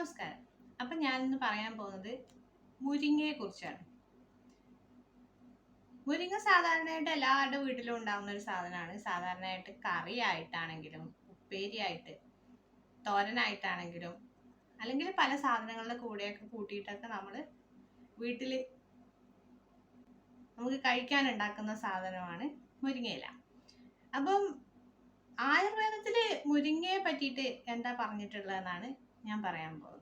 നമസ്കാരം. അപ്പം ഞാനിന്ന് പറയാൻ പോകുന്നത് മുരിങ്ങയെ കുറിച്ചാണ് മുരിങ്ങ സാധാരണയായിട്ട് എല്ലാവരുടെ വീട്ടിലും ഉണ്ടാകുന്ന ഒരു സാധനമാണ്. സാധാരണയായിട്ട് കറിയായിട്ടാണെങ്കിലും ഉപ്പേരിയായിട്ട് തോരനായിട്ടാണെങ്കിലും അല്ലെങ്കിൽ പല സാധനങ്ങളുടെ കൂടെയൊക്കെ കൂട്ടിയിട്ടൊക്കെ നമ്മൾ വീട്ടിൽ നമുക്ക് കഴിക്കാൻ ഉണ്ടാക്കുന്ന സാധനമാണ് മുരിങ്ങയില. അപ്പം ആയുർവേദത്തിൽ മുരിങ്ങയെ പറ്റിയിട്ട് എന്താ പറഞ്ഞിട്ടുള്ളതെന്നാണ് ഞാൻ പറയാൻ പോകുന്നത്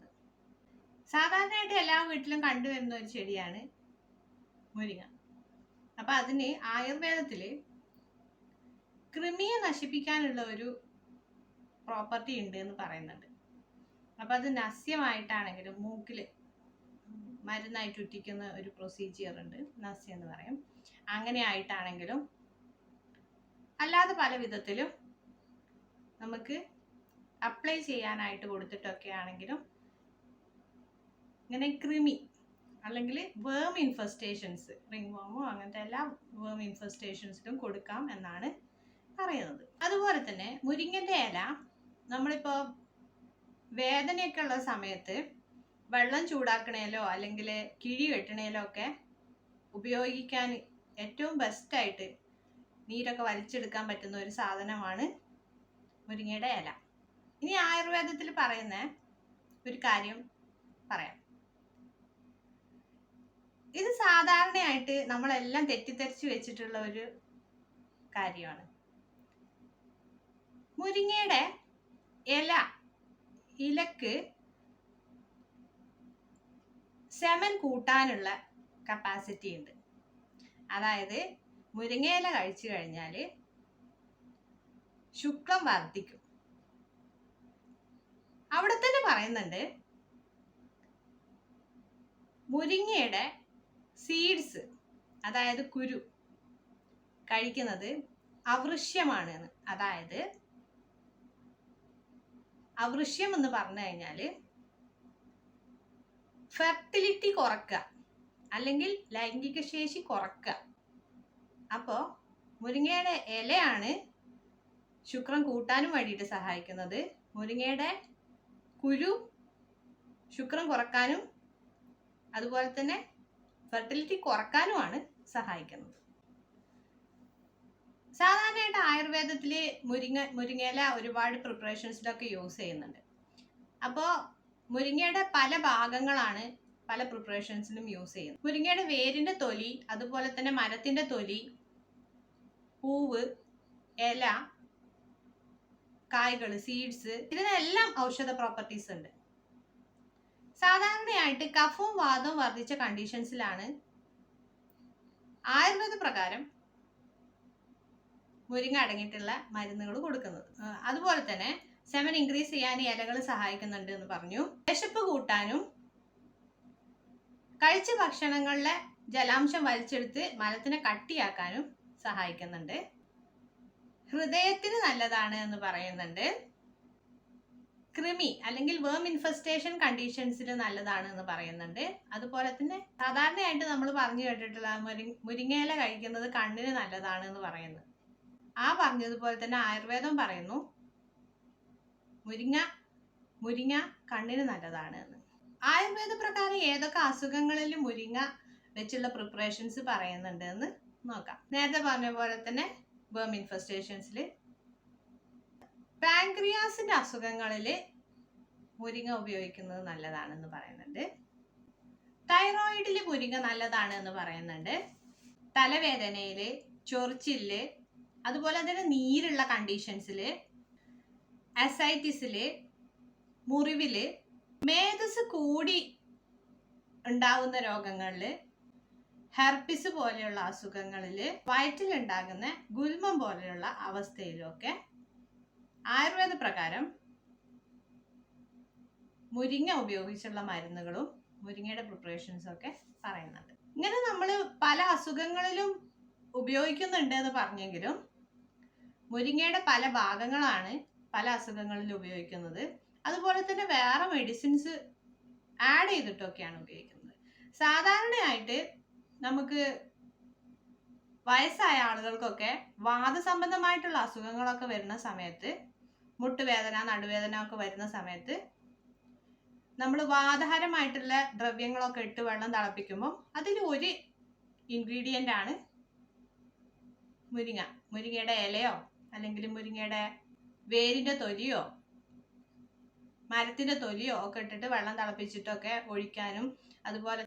സാധാരണയായിട്ട് എല്ലാ വീട്ടിലും കണ്ടുവരുന്ന ഒരു ചെടിയാണ് മുരിങ്ങ. അപ്പം അതിന് ആയുർവേദത്തിൽ കൃമിയെ നശിപ്പിക്കാനുള്ള ഒരു പ്രോപ്പർട്ടി ഉണ്ട് എന്ന് പറയുന്നുണ്ട്. അപ്പം അത് നസ്യമായിട്ടാണെങ്കിലും മൂക്കിൽ മരുന്നായിട്ട് ഉറ്റിക്കുന്ന ഒരു പ്രൊസീജിയർ ഉണ്ട്. നസ്യം എന്ന് പറയും. അങ്ങനെ ആയിട്ടാണെങ്കിലും അല്ലാതെ പല വിധത്തിലും നമുക്ക് അപ്ലൈ ചെയ്യാനായിട്ട് കൊടുത്തിട്ടൊക്കെ ആണെങ്കിലും ഇങ്ങനെ കൃമി അല്ലെങ്കിൽ വേം ഇൻഫെസ്റ്റേഷൻസ് റിംഗ് വേമോ അങ്ങനത്തെ എല്ലാ വേം ഇൻഫെസ്റ്റേഷൻസിലും കൊടുക്കാം എന്നാണ് പറയുന്നത്. അതുപോലെ തന്നെ മുരിങ്ങന്റെ ഇല നമ്മളിപ്പോൾ വേദനയൊക്കെ ഉള്ള സമയത്ത് വെള്ളം ചൂടാക്കണേലോ അല്ലെങ്കിൽ കിഴി വെട്ടണേലോ ഒക്കെ ഉപയോഗിക്കാൻ ഏറ്റവും ബെസ്റ്റായിട്ട് നീരൊക്കെ വലിച്ചെടുക്കാൻ പറ്റുന്ന ഒരു സാധനമാണ് മുരിങ്ങയുടെ ഇല. ഇനി ആയുർവേദത്തിൽ പറയുന്ന ഒരു കാര്യം പറയാം. ഇത് സാധാരണയായിട്ട് നമ്മളെല്ലാം തെറ്റിദ്ധരിച്ചു വെച്ചിട്ടുള്ള ഒരു കാര്യമാണ്. മുരിങ്ങയുടെ ഇല ഇലക്ക് സെമൻ കൂട്ടാനുള്ള കപ്പാസിറ്റി ഉണ്ട്. അതായത് മുരിങ്ങയില കഴിച്ചു കഴിഞ്ഞാൽ ശുക്ലം വർദ്ധിക്കും. അവിടെ തന്നെ പറയുന്നുണ്ട് മുരിങ്ങയുടെ സീഡ്സ് അതായത് കുരു കഴിക്കുന്നത് അവൃശ്യമാണ് അതായത് അവൃശ്യം എന്ന് പറഞ്ഞു കഴിഞ്ഞാൽ ഫെർട്ടിലിറ്റി കുറക്കുക അല്ലെങ്കിൽ ലൈംഗിക ശേഷി കുറക്കുക. അപ്പോൾ മുരിങ്ങയുടെ ഇലയാണ് ശുക്രം കൂട്ടാനും വേണ്ടിയിട്ട് സഹായിക്കുന്നത്. മുരിങ്ങയുടെ കുരു ശുക്രം കുറക്കാനും അതുപോലെ തന്നെ ഫെർട്ടിലിറ്റി കുറക്കാനുമാണ് സഹായിക്കുന്നത്. സാധാരണയായിട്ട് ആയുർവേദത്തിൽ മുരിങ്ങ മുരിങ്ങയില ഒരുപാട് പ്രിപ്പറേഷൻസിലൊക്കെ യൂസ് ചെയ്യുന്നുണ്ട്. അപ്പോൾ മുരിങ്ങയുടെ പല ഭാഗങ്ങളാണ് പല പ്രിപ്പറേഷൻസിലും യൂസ് ചെയ്യുന്നത്. മുരിങ്ങയുടെ വേരിന്റെ തൊലി അതുപോലെ തന്നെ മരത്തിന്റെ തൊലി പൂവ് ഇല കായ്കൾ സീഡ്സ് ഇതിനെല്ലാം ഔഷധ പ്രോപ്പർട്ടീസ് ഉണ്ട്. സാധാരണയായിട്ട് കഫവും വാദവും വർദ്ധിച്ച കണ്ടീഷൻസിലാണ് ആയുർവേദ പ്രകാരം മുരിങ്ങ അടങ്ങിയിട്ടുള്ള മരുന്നുകൾ കൊടുക്കുന്നത്. അതുപോലെ തന്നെ സെമൻ ഇൻക്രീസ് ചെയ്യാൻ ഇലകൾ സഹായിക്കുന്നുണ്ട് എന്ന് പറഞ്ഞു. വിശപ്പ് കൂട്ടാനും കഴിച്ച ഭക്ഷണങ്ങളിലെ ജലാംശം വലിച്ചെടുത്ത് മലത്തിനെ കട്ടിയാക്കാനും സഹായിക്കുന്നുണ്ട്. ഹൃദയത്തിന് നല്ലതാണ് എന്ന് പറയുന്നുണ്ട്. കൃമി അല്ലെങ്കിൽ വേം ഇൻഫെസ്റ്റേഷൻ കണ്ടീഷൻസിൽ നല്ലതാണ് എന്ന് പറയുന്നുണ്ട്. അതുപോലെ തന്നെ സാധാരണയായിട്ട് നമ്മൾ പറഞ്ഞു കേട്ടിട്ടുള്ള മുരി മുരിങ്ങയില കഴിക്കുന്നത് കണ്ണിന് നല്ലതാണ് എന്ന് പറയുന്നു. ആ പറഞ്ഞതുപോലെ തന്നെ ആയുർവേദം പറയുന്നു മുരിങ്ങ മുരിങ്ങ കണ്ണിന് നല്ലതാണ് എന്ന്. ആയുർവേദ പ്രകാരം ഏതൊക്കെ അസുഖങ്ങളിൽ മുരിങ്ങ വെച്ചുള്ള പ്രിപ്പറേഷൻസ് പറയുന്നുണ്ട് എന്ന് നോക്കാം. നേരത്തെ പറഞ്ഞ പോലെ തന്നെ ബേം ഇൻഫെസ്റ്റേഷൻസിൽ പാൻക്രിയാസിന്റെ അസുഖങ്ങളിൽ മുരിങ്ങ ഉപയോഗിക്കുന്നത് നല്ലതാണെന്ന് പറയുന്നുണ്ട്. തൈറോയിഡിൽ മുരിങ്ങ നല്ലതാണ് എന്ന് പറയുന്നുണ്ട്. തലവേദനയിൽ ചൊറിച്ചിൽ അതുപോലെ തന്നെ നീരുള്ള കണ്ടീഷൻസിൽ അസൈറ്റിസിൽ മുറിവിൽ മേധസ് കൂടി ഉണ്ടാകുന്ന രോഗങ്ങളിൽ ഹെർപ്പിസ് പോലെയുള്ള അസുഖങ്ങളിൽ വയറ്റിലുണ്ടാകുന്ന ഗുൽമം പോലെയുള്ള അവസ്ഥയിലൊക്കെ ആയുർവേദ പ്രകാരം മുരിങ്ങ ഉപയോഗിച്ചുള്ള മരുന്നുകളും മുരിങ്ങയുടെ പ്രിപ്പറേഷൻസും ഒക്കെ പറയുന്നുണ്ട്. ഇങ്ങനെ നമ്മൾ പല അസുഖങ്ങളിലും ഉപയോഗിക്കുന്നുണ്ട് എന്ന് പറഞ്ഞെങ്കിലും മുരിങ്ങയുടെ പല ഭാഗങ്ങളാണ് പല അസുഖങ്ങളിൽ ഉപയോഗിക്കുന്നത്. അതുപോലെ തന്നെ വേറെ മെഡിസിൻസ് ആഡ് ചെയ്തിട്ടൊക്കെയാണ് ഉപയോഗിക്കുന്നത്. സാധാരണയായിട്ട് നമുക്ക് വയസ്സായ ആളുകൾക്കൊക്കെ വാദസംബന്ധമായിട്ടുള്ള അസുഖങ്ങളൊക്കെ വരുന്ന സമയത്ത് മുട്ടുവേദന നടുവേദന ഒക്കെ വരുന്ന സമയത്ത് നമ്മൾ വാതഹരമായിട്ടുള്ള ദ്രവ്യങ്ങളൊക്കെ ഇട്ട് വെള്ളം തിളപ്പിക്കുമ്പോൾ അതിൽ ഒരു ഇൻഗ്രീഡിയന്റ് ആണ് മുരിങ്ങ. മുരിങ്ങയുടെ ഇലയോ അല്ലെങ്കിൽ മുരിങ്ങയുടെ വേരിന്റെ തൊലിയോ മരത്തിന്റെ തൊലിയോ ഒക്കെ ഇട്ടിട്ട് വെള്ളം തിളപ്പിച്ചിട്ടൊക്കെ ഒഴിക്കാനും അതുപോലെ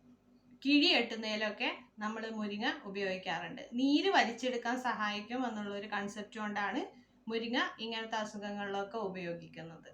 കിഴി കെട്ടുന്നതിലൊക്കെ നമ്മൾ മുരിങ്ങ ഉപയോഗിക്കാറുണ്ട്. നീര് വലിച്ചെടുക്കാൻ സഹായിക്കും എന്നുള്ള ഒരു കൺസെപ്റ്റ് കൊണ്ടാണ് മുരിങ്ങ ഇങ്ങനത്തെ അസുഖങ്ങളിലൊക്കെ ഉപയോഗിക്കുന്നത്.